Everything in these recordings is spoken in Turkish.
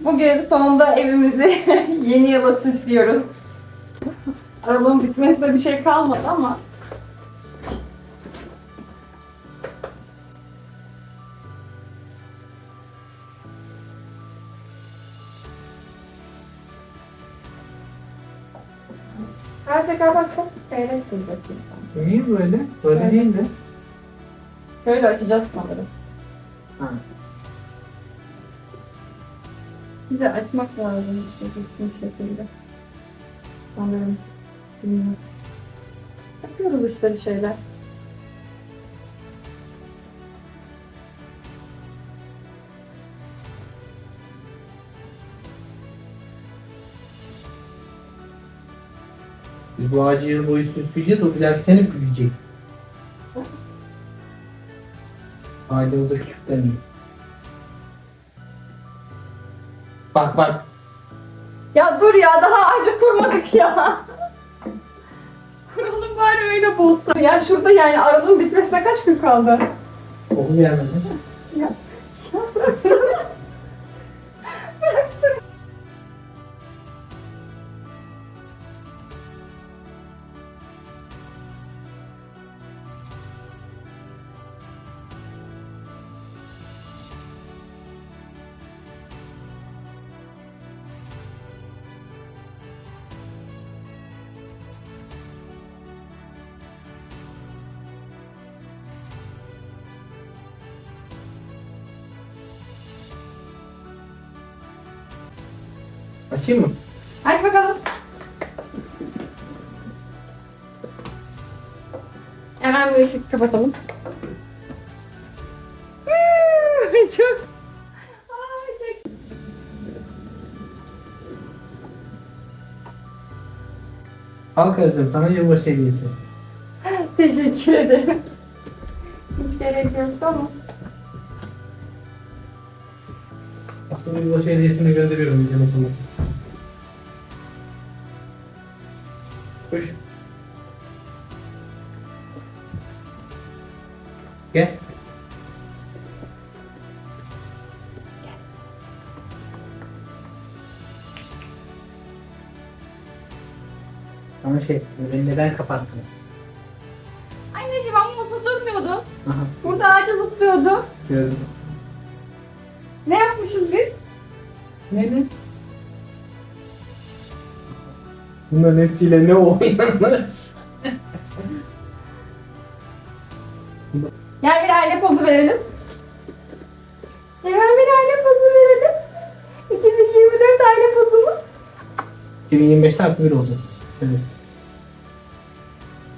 Bugün sonunda evimizi yeni yıla süslüyoruz. Aralığın bitmesine bir şey kalmadı ama. Bence galiba çok seyrek duracak insan. Niye böyle? Böyle değil de. Şöyle açacağız sanırım. Ha. Bize açmak lazım işte düzgün şekilde. Sanırım. Bilmiyorum. Yapıyoruz işte bir şeyler. Biz bu ağacı yıl boyu süsleyeceğiz. O bir dahaki sene büyüyecek. Ağacımıza küçük demeyin. Bak bak. Ya dur ya daha ağacı kurmadık ya. Kuralım bari öyle bozsa. Ya şurada yani aralığın bitmesine kaç gün kaldı? Okul gelmedi. Ya, ya bıraksana. Açayım mı? Aç bakalım. Hemen bu ışık kapatalım. çok... Çok... Al karıcığım sana yılbaşı hediyesi. Teşekkür ederim. Hiç gerek yoktu ama. Aslında yılbaşı hediyesini gönderiyorum videonun sonuna. Koş. Gel. Ama şey, beni neden kapattınız? Anneciğim ama nasıl durmuyordu? Aha, Burada ağaca zıplıyordu. gördüm. Ne yapmışız biz? Neydi? Bunların hepsiyle ne oynanır? Gel bir aile pozu verelim. Hemen bir aile pozu verelim. 2024 aile pozumuz. 2025'te artı bir olacak. Evet.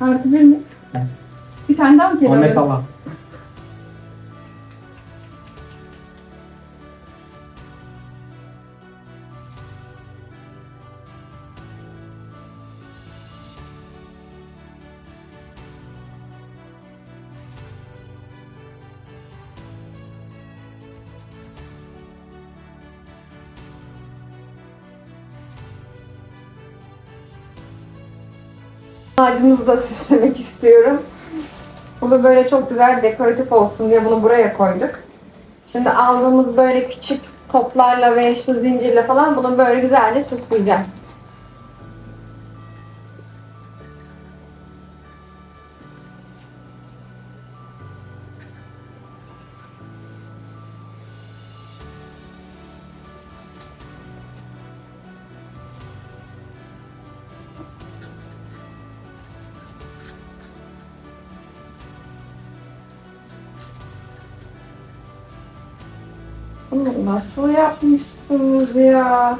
Artı bir mi? Evet. Bir tane daha mı ne alırız? Ağacımızı da süslemek istiyorum. Bu da böyle çok güzel dekoratif olsun diye bunu buraya koyduk. Şimdi aldığımız böyle küçük toplarla ve şu zincirle falan bunu böyle güzelce süsleyeceğim. Bunu nasıl yapmışsınız ya?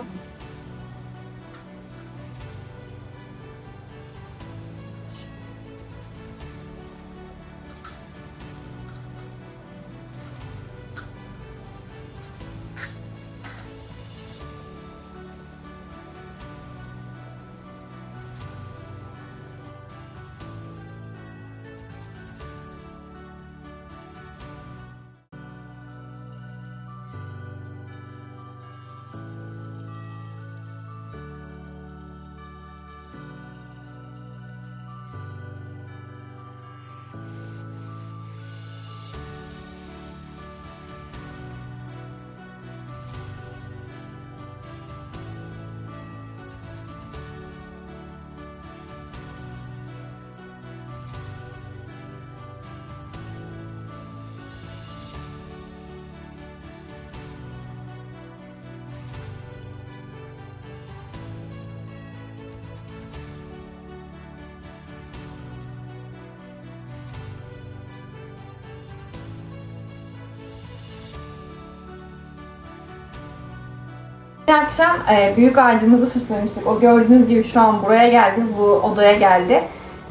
Dün akşam e, büyük ağacımızı süslemiştik. O gördüğünüz gibi şu an buraya geldi, bu odaya geldi.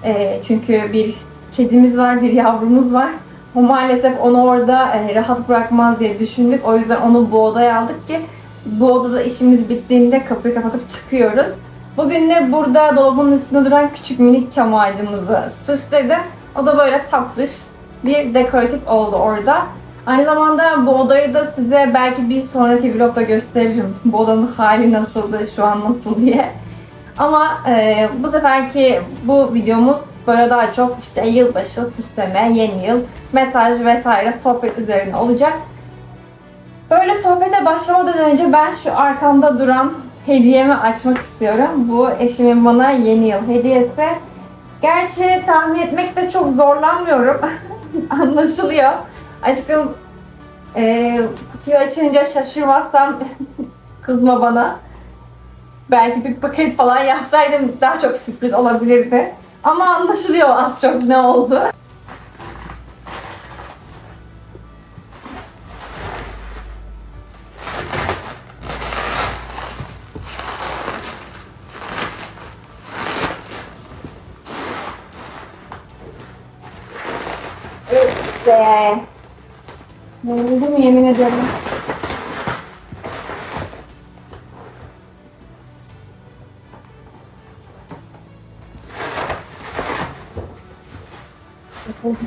E, çünkü bir kedimiz var, bir yavrumuz var. O maalesef onu orada e, rahat bırakmaz diye düşündük. O yüzden onu bu odaya aldık ki bu odada işimiz bittiğinde kapıyı kapatıp çıkıyoruz. Bugün de burada dolabın üstünde duran küçük minik çam ağacımızı süsledim. O da böyle tatlış bir dekoratif oldu orada. Aynı zamanda bu odayı da size belki bir sonraki vlogda gösteririm. Bu odanın hali nasıldı, şu an nasıl diye. Ama e, bu seferki bu videomuz böyle daha çok işte yılbaşı, süsleme, yeni yıl, mesaj vesaire sohbet üzerine olacak. Böyle sohbete başlamadan önce ben şu arkamda duran hediyemi açmak istiyorum. Bu eşimin bana yeni yıl hediyesi. Gerçi tahmin etmekte çok zorlanmıyorum. Anlaşılıyor. Aşkım e, kutuyu açınca şaşırmazsam kızma bana. Belki bir paket falan yapsaydım daha çok sürpriz olabilirdi. Ama anlaşılıyor az çok ne oldu. İşte. Yoruldum yemin ederim. Git.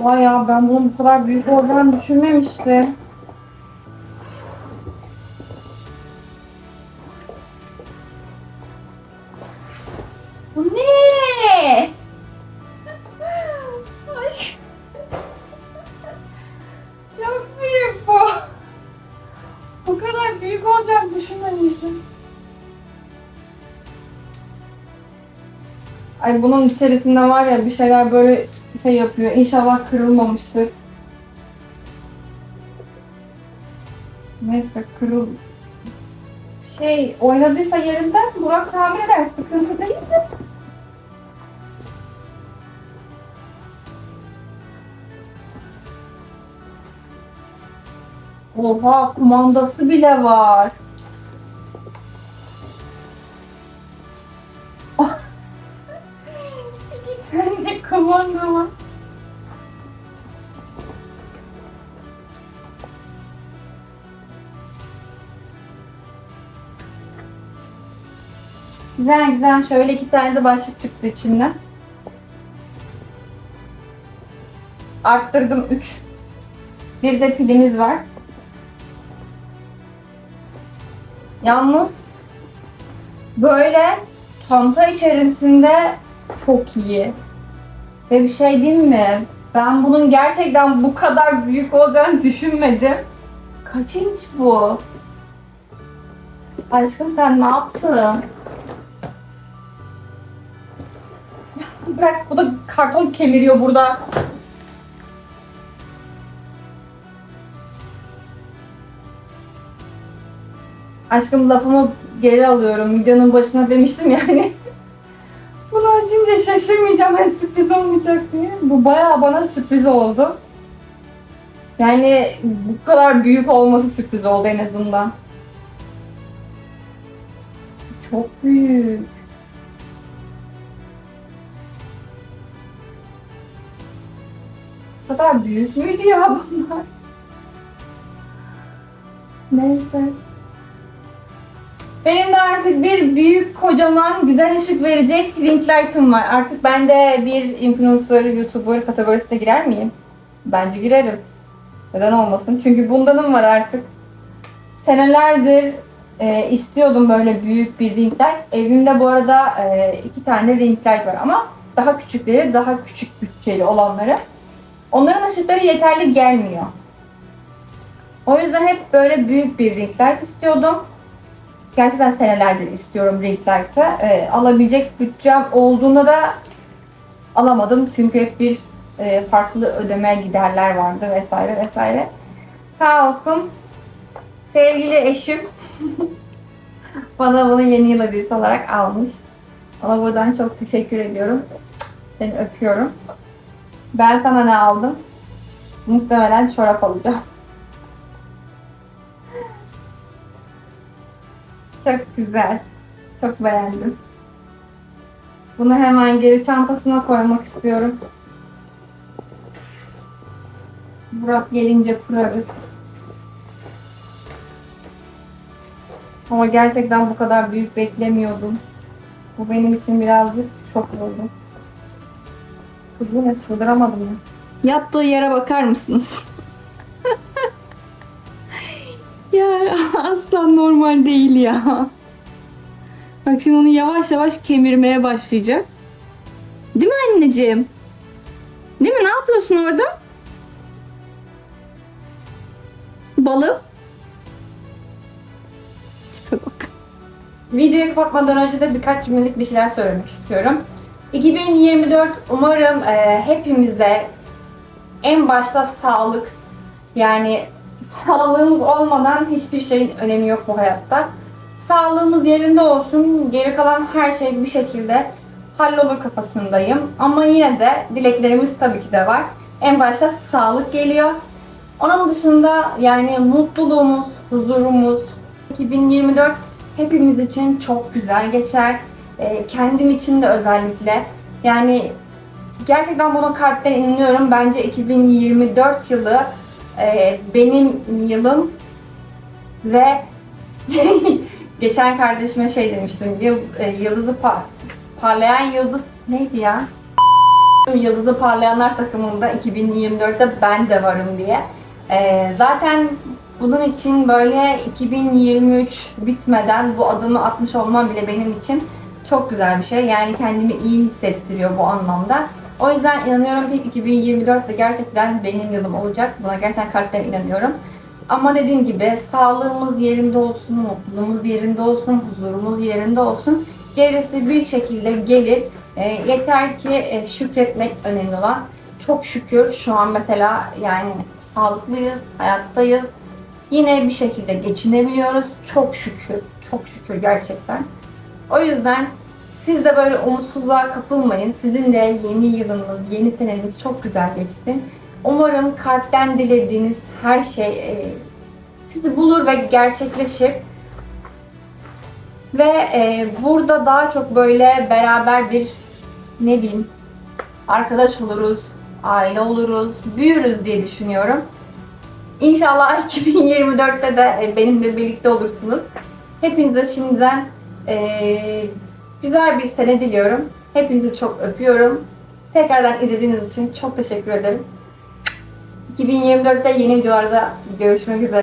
Oha ya ben bunun bu kadar büyük olacağını düşünmemiştim. Ay bunun içerisinde var ya bir şeyler böyle şey yapıyor. İnşallah kırılmamıştır. Neyse kırıl... Şey oynadıysa yerinden Burak tamir eder. Sıkıntı değil de. Oha kumandası bile var. Kumanda var. Güzel güzel. Şöyle iki tane de başlık çıktı içinden. Arttırdım 3. Bir de pilimiz var. Yalnız böyle çanta içerisinde çok iyi. Ve bir şey diyeyim mi? Ben bunun gerçekten bu kadar büyük olacağını düşünmedim. Kaç inç bu? Aşkım sen ne yaptın? Bırak bu da karton kemiriyor burada. Aşkım lafımı geri alıyorum. Videonun başına demiştim yani. Açınca şaşırmayacağım ben sürpriz olmayacak diye. Bu bayağı bana sürpriz oldu. Yani bu kadar büyük olması sürpriz oldu en azından. Çok büyük. Bu kadar büyük müydü ya bunlar? Neyse. Benim de artık bir büyük kocaman güzel ışık verecek ring light'ım var. Artık ben de bir influencer, youtuber kategorisine girer miyim? Bence girerim. Neden olmasın? Çünkü bundanım var artık. Senelerdir e, istiyordum böyle büyük bir ring light. Evimde bu arada e, iki tane ring light var ama daha küçükleri, daha küçük bütçeli olanları. Onların ışıkları yeterli gelmiyor. O yüzden hep böyle büyük bir ring light istiyordum. Gerçekten senelerdir istiyorum ring light'ı. Ee, alabilecek bütçem olduğunda da alamadım. Çünkü hep bir e, farklı ödeme giderler vardı vesaire vesaire. Sağ olsun sevgili eşim bana bunu yeni yıl hediyesi olarak almış. Ona buradan çok teşekkür ediyorum. Seni öpüyorum. Ben sana ne aldım? Muhtemelen çorap alacağım. Çok güzel. Çok beğendim. Bunu hemen geri çantasına koymak istiyorum. Burak gelince kurarız. Ama gerçekten bu kadar büyük beklemiyordum. Bu benim için birazcık şok oldu. Bu ne sığdıramadım ya. Yattığı yere bakar mısınız? Asla normal değil ya. Bak şimdi onu yavaş yavaş kemirmeye başlayacak. Değil mi anneciğim? Değil mi? Ne yapıyorsun orada? Balım. Tipe bak. Videoyu kapatmadan önce de birkaç cümlelik bir şeyler söylemek istiyorum. 2024 umarım e, hepimize en başta sağlık yani sağlığımız olmadan hiçbir şeyin önemi yok bu hayatta. Sağlığımız yerinde olsun, geri kalan her şey bir şekilde hallolur kafasındayım. Ama yine de dileklerimiz tabii ki de var. En başta sağlık geliyor. Onun dışında yani mutluluğumuz, huzurumuz 2024 hepimiz için çok güzel geçer. Ee, kendim için de özellikle. Yani gerçekten buna kalpten inanıyorum. Bence 2024 yılı e, benim yılım ve geçen kardeşime şey demiştim. Yıl, e, yıldızı par- parlayan yıldız neydi ya? Yıldızı parlayanlar takımında 2024'te ben de varım diye. Ee, zaten bunun için böyle 2023 bitmeden bu adımı atmış olmam bile benim için çok güzel bir şey. Yani kendimi iyi hissettiriyor bu anlamda. O yüzden inanıyorum ki 2024 de gerçekten benim yılım olacak. Buna gerçekten kalpten inanıyorum. Ama dediğim gibi sağlığımız yerinde olsun, mutluluğumuz yerinde olsun, huzurumuz yerinde olsun. Gerisi bir şekilde gelir. E, yeter ki e, şükretmek önemli olan. Çok şükür şu an mesela yani sağlıklıyız, hayattayız. Yine bir şekilde geçinebiliyoruz. Çok şükür, çok şükür gerçekten. O yüzden siz de böyle umutsuzluğa kapılmayın. Sizin de yeni yılınız, yeni seneniz çok güzel geçsin. Umarım kalpten dilediğiniz her şey e, sizi bulur ve gerçekleşir. Ve e, burada daha çok böyle beraber bir ne bileyim arkadaş oluruz, aile oluruz, büyürüz diye düşünüyorum. İnşallah 2024'te de e, benimle birlikte olursunuz. Hepinize şimdiden e, güzel bir sene diliyorum. Hepinizi çok öpüyorum. Tekrardan izlediğiniz için çok teşekkür ederim. 2024'te yeni videolarda görüşmek üzere.